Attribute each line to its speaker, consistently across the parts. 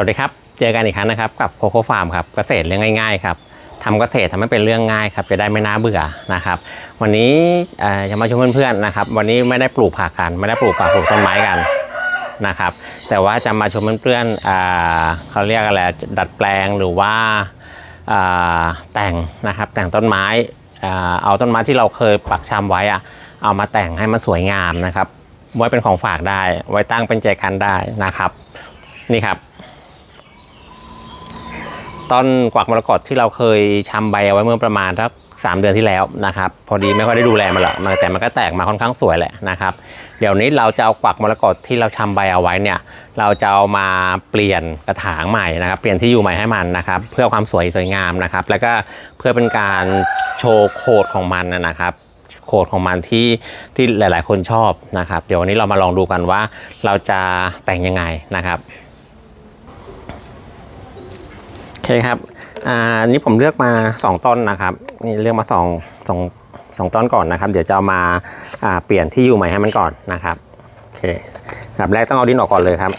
Speaker 1: วัสดีครับ เจอกันอีกครั้งนะครับ กับโคโค่ฟาร์มครับเกษตรเรื่องง่ายๆครับทำเกษตรทำให้เป็นเรื่องง่ายครับจะได้ไม่น่าเบื่อนะครับ วันนี้จะมาชวนเพื่อนๆนะครับ วันนี้ไม่ได้ปลูกผักกัน ไม่ได้ปลูกผักปลูกต้นไม้กันนะครับ แต่ว่าจะมาชวนเพื่อนๆอ่าเขาเรียกอะไรดัดแปลงหรือว่าแต่งนะครับแต่งต้นไม้เอาต้นไม้ที่เราเคยปักชำไว้อะเอามาแต่งให้มันสวยงามนะครับ ไว้เป็นของฝากได้ ไว้ตั้งเป็นแจกันได้นะครับ นี่ครับ ต้นกวักมรกตที่เราเคยชำใบเอาไว้เมื่อประมาณสักสามเดือนที่แล้วนะครับพอดีไม่ค่อยได้ดูแลมันหรอกแต่มันก็แตกมาค่อนข้างสวยแหละนะครับเดี๋ยวนี้เราจะเอากวักมรกตที่เราชำใบเอาไว้เนี่ยเราจะเอามาเปลี่ยนกระถางใหม่นะครับเปลี่ยนที่อยู่ใหม่ให้มันนะครับเพื่อความสวยสวยงามนะครับแล้วก็เพื่อเป็นการโชว์โคดของมันนะครับโคดของมันที่ที่หลาย ๆ คนชอบนะครับ เดี๋ยววันนี้เรามาลองดูกันว่าเราจะแต่งยังไงนะครับ โอ เคครับอ่านนี้ผมเลือกมา 2 ต้นนะครับ นี่เลือกมา2 2 2ต้นก่อนนะครับ เดี๋ยวจะเอามาอ่าเปลี่ยนที่อยู่ใหม่ให้มันก่อนนะครับโอเคอันดับแรกต้องเอาดินออกก่อนเลยครับ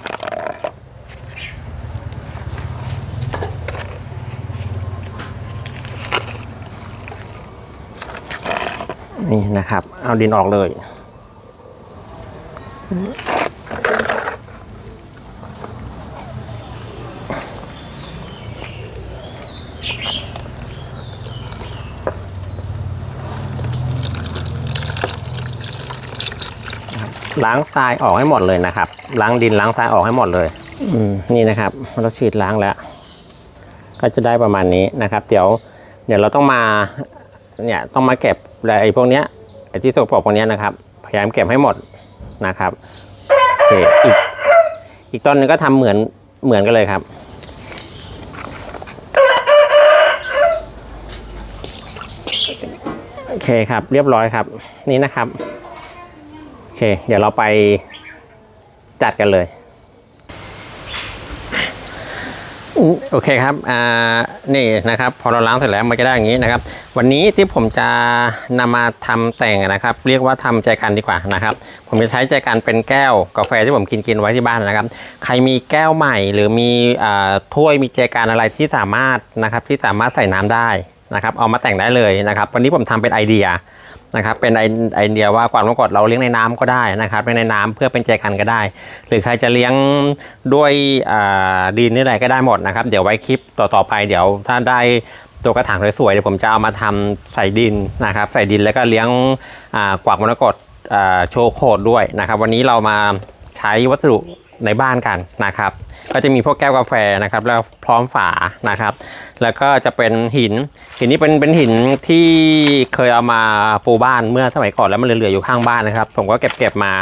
Speaker 1: นี่นะครับ เอาดินออกเลย ล้างทรายออกให้หมดเลยนะครับ ล้างดินล้างทรายออกให้หมดเลยอืมนี่นะครับเราฉีดล้างแล้ว ก็จะได้ประมาณนี้นะครับ เดี๋ยว เดี๋ยวเราต้องมาเนี่ยต้องมาเก็บไอ้พวกเนี้ยไอ้ที่สกปรกพวกเนี้ยนะครับ พยายามเก็บให้หมดนะครับโอเคอีกอีกต้นหนึงก็ทำเหมือนเหมือนกันเลยครับโอเคครับ เรียบร้อยครับ นี่นะครับโอ เค เดี๋ยวเราไปจัดกันเลยโอเคครับ อ่า นี่นะครับ พอเราล้างเสร็จแล้วมันจะได้อย่างนี้นะครับ วันนี้ที่ผมจะนำมาทำแต่งนะครับ เรียกว่าทำใจกันดีกว่านะครับ ผมจะใช้ใจกันเป็นแก้วกาแฟที่ผมกินกินไว้ที่บ้านนะครับ ใครมีแก้วใหม่หรือมีอ่าถ้วยมีใจกันอะไรที่สามารถนะครับที่สามารถใส่น้ำได้ นะครับเอามาแต่งได้เลยนะครับ วันนี้ผมทำเป็นไอเดียนะครับเป็นไอไอเดียว่าความปรากฏเราเลี้ยงในน้ำก็ได้นะครับในน้ำเพื่อเป็นแจกันก็ได้ หรือใครจะเลี้ยงด้วยดินนี่อะไรก็ได้หมดนะครับ เดี๋ยวไว้คลิปต่อๆไปเดี๋ยวถ้าได้ตัวกระถางสวยๆเดี๋ยวผมจะเอามาทำใส่ดินนะครับ ใส่ดินแล้วก็เลี้ยงอ่ากวักมรกตโชว์โคดด้วยนะครับ วันนี้เรามาใช้วัสดุในบ้านกันนะครับ ก็จะมีพวกแก้วกาแฟนะครับ แล้วพร้อมฝานะครับ แล้วก็จะเป็นหิน หินนี้เป็นเป็นหินที่เคยเอามาปูบ้านเมื่อสมัยก่อนแล้วมันเหลืออยู่ข้างบ้านนะครับ ผมก็เก็บเก็บมา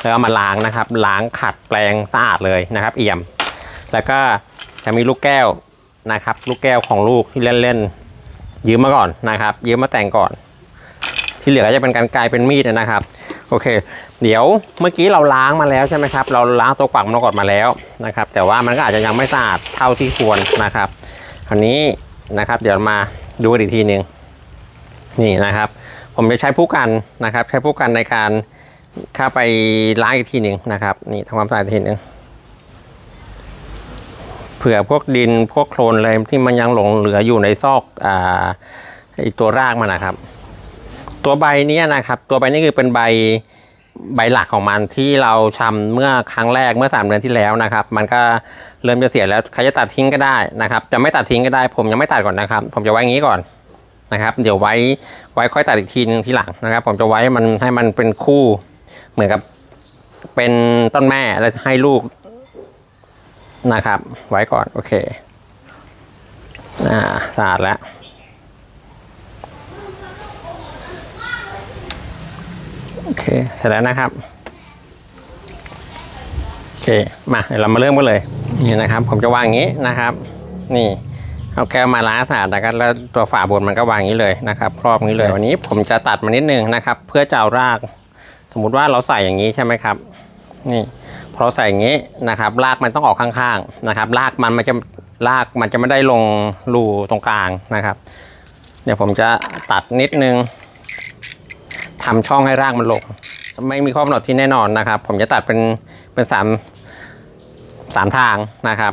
Speaker 1: แล้วเอามาล้างนะครับล้างขัดแปลงสะอาดเลยนะครับ เอี่ยม แล้วก็จะมีลูกแก้วนะครับ ลูกแก้วของลูกที่เล่นๆยืมมาก่อนนะครับ ยืมมาแต่งก่อน ที่เหลือก็จะเป็นการกลายเป็นมีดนะครับโอเค เดี๋ยวเมื่อกี้เราล้างมาแล้วใช่ไหมครับ เราล้างตัวกวักมรกตมาแล้วนะครับ แต่ว่ามันก็อาจจะยังไม่สะอาดเท่าที่ควรนะครับ คราวนี้นะครับ เดี๋ยวมาดูกันอีกทีหนึ่งนี่นะครับ ผมจะใช้ผู้กันนะครับ ใช้ผู้กันในการเข้าไปล้างอีกทีหนึ่งนะครับ นี่ทำความสะอาดอีกทีหนึ่งเผื่อพวกดินพวกโคลนอะไรที่มันยังหลงเหลืออยู่ในซอกอ่าตัวรากมันนะครับ ตัวใบนี้นะครับ ตัวใบนี้คือเป็นใบ ใบหลักของมันที่เราชำเมื่อครั้งแรกเมื่อ 3 เดือนที่แล้วนะครับ มันก็เริ่มจะเสียแล้วใครจะตัดทิ้งก็ได้นะครับ จะไม่ตัดทิ้งก็ได้ ผมยังไม่ตัดก่อนนะครับ ผมจะไว้อย่างนี้ก่อนนะครับ เดี๋ยวไว้ไว้ค่อยตัดอีกทีนึงทีหลังนะครับ ผมจะไว้มันให้มันเป็นคู่เหมือนกับเป็นต้นแม่แล้วให้ลูกนะครับ ไว้ก่อนโอเคอ่าสะอาดแล้ว โอเค เสร็จแล้วนะครับ โอเค มาเดี๋ยวเรามาเริ่มกันเลย นี่นะครับ ผมจะวางอย่างนี้นะครับ นี่ เอาแก้วมาล้างสะอาดนะครับแล้วตัวฝาบนมันก็วางอย่างนี้เลยนะครับ ครอบนี้เลย วันนี้ผมจะตัดมานิดนึงนะครับ เพื่อจะเอาราก สมมุติว่าเราใส่อย่างนี้ใช่ไหมครับ นี่พอเราใส่อย่างนี้นะครับ รากมันต้องออกข้างๆนะครับ รากมันมันจะรากมันจะไม่ได้ลงรูตรงกลางนะครับ เดี๋ยวผมจะตัดนิดนึง ทำช่องให้รากมันลง ไม่มีข้อกำหนดที่แน่นอนนะครับ ผมจะตัดเป็นเป็นสามสามทางนะครับ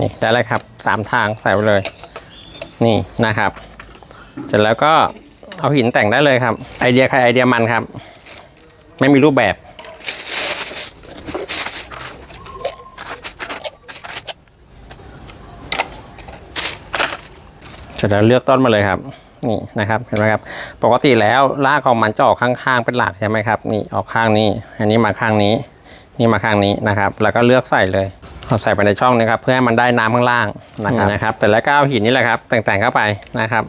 Speaker 1: นี่ได้เลยครับสามทางใส่ไปเลย นี่นะครับ เสร็จแล้วก็เอาหินแต่งได้เลยครับ ไอเดียใครไอเดียมันครับ ไม่มีรูปแบบเสร็จแล้วเลือกต้นมาเลยครับ นี่นะครับเห็นไหมครับปกติแล้วรากของมันจะออกข้างๆเป็นหลักใช่ไหมครับนี่ออกข้างนี้ อันนี้มาข้างนี้ นี่มาข้างนี้นะครับ แล้วก็เลือกใส่เลยเอาใส่ไปในช่องนะครับ เพื่อให้มันได้น้ำข้างล่างนะครับนะครับแต่แล้วก็เอาหินนี่แหละครับ แต่งๆเข้าไปนะครับ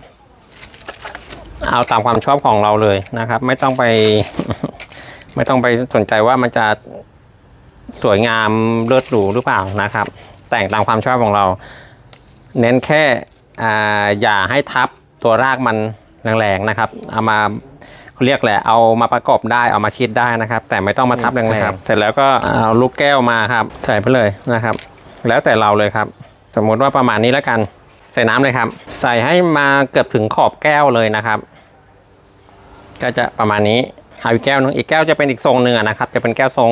Speaker 1: เอาตามความชอบของเราเลยนะครับ ไม่ต้องไป ไม่ต้องไปสนใจว่ามันจะสวยงามเลิศหรูหรือเปล่านะครับ แต่งตามความชอบของเรา เน้นแค่อ่าอย่าให้ทับ ตัวรากมันแรงๆนะครับ เอามาเขาเรียกแหละเอามาประกอบได้เอามาชิดได้นะครับ แต่ไม่ต้องมาทับแรงๆเสร็จแล้วก็เอาลูกแก้วมาครับใส่ไปเลยนะครับ แล้วแต่เราเลยครับ สมมติว่าประมาณนี้แล้วกัน ใส่น้ำเลยครับ ใส่ให้มาเกือบถึงขอบแก้วเลยนะครับ ก็จะประมาณนี้เอาอีกแก้วนึงอีกแก้วจะเป็นอีกทรงหนึ่งอะนะครับ จะเป็นแก้วทรง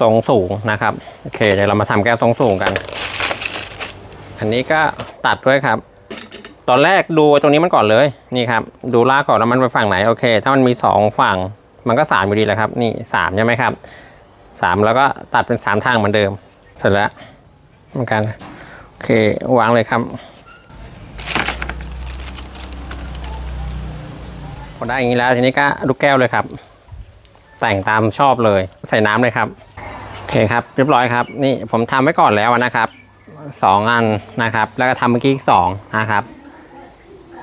Speaker 1: ทรงสูงนะครับโอเคเดี๋ยวเรามาทำแก้วทรงสูงกัน อันนี้ก็ตัดด้วยครับ ตอนแรกดูตรงนี้มันก่อนเลยนี่ครับ ดูลากก่อนแล้วมันไปฝั่งไหนโอเค ถ้ามันมีสองฝั่งมันก็สามอยู่ดีแหละครับ นี่สามใช่ไหมครับสามแล้วก็ตัดเป็นสามทางเหมือนเดิมเสร็จแล้วเหมือนกันโอเควางเลยครับพอได้อย่างนี้แล้วทีนี้ก็ลูกแก้วเลยครับ แต่งตามชอบเลยใส่น้ำเลยครับโอเคครับ เรียบร้อยครับ นี่ผมทำไว้ก่อนแล้วนะครับสองอันนะครับ แล้วก็ทำเมื่อกี้อีกสองนะครับ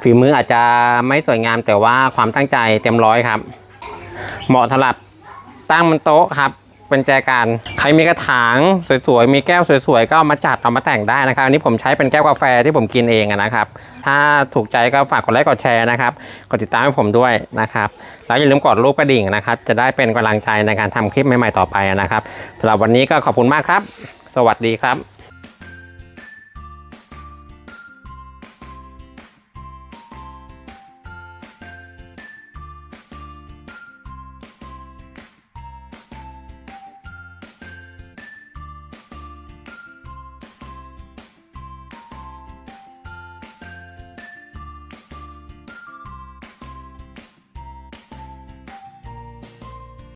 Speaker 1: ฝีมืออาจจะไม่สวยงามแต่ว่าความตั้งใจเต็มร้อยครับ เหมาะสำหรับตั้งบนโต๊ะครับเป็นแจกัน ใครมีกระถางสวยๆ มีแก้วสวยๆ ก็เอามาจัดเอามาแต่งได้นะครับ อันนี้ผมใช้เป็นแก้วกาแฟที่ผมกินเองนะครับ ถ้าถูกใจก็ฝากกดไลค์กดแชร์นะครับ กดติดตามให้ผมด้วยนะครับ แล้วอย่าลืมกดรูปกระดิ่งนะครับ จะได้เป็นกำลังใจในการทำคลิปใหม่ๆต่อไปนะครับสำหรับวันนี้ก็ขอบคุณมากครับ สวัสดีครับ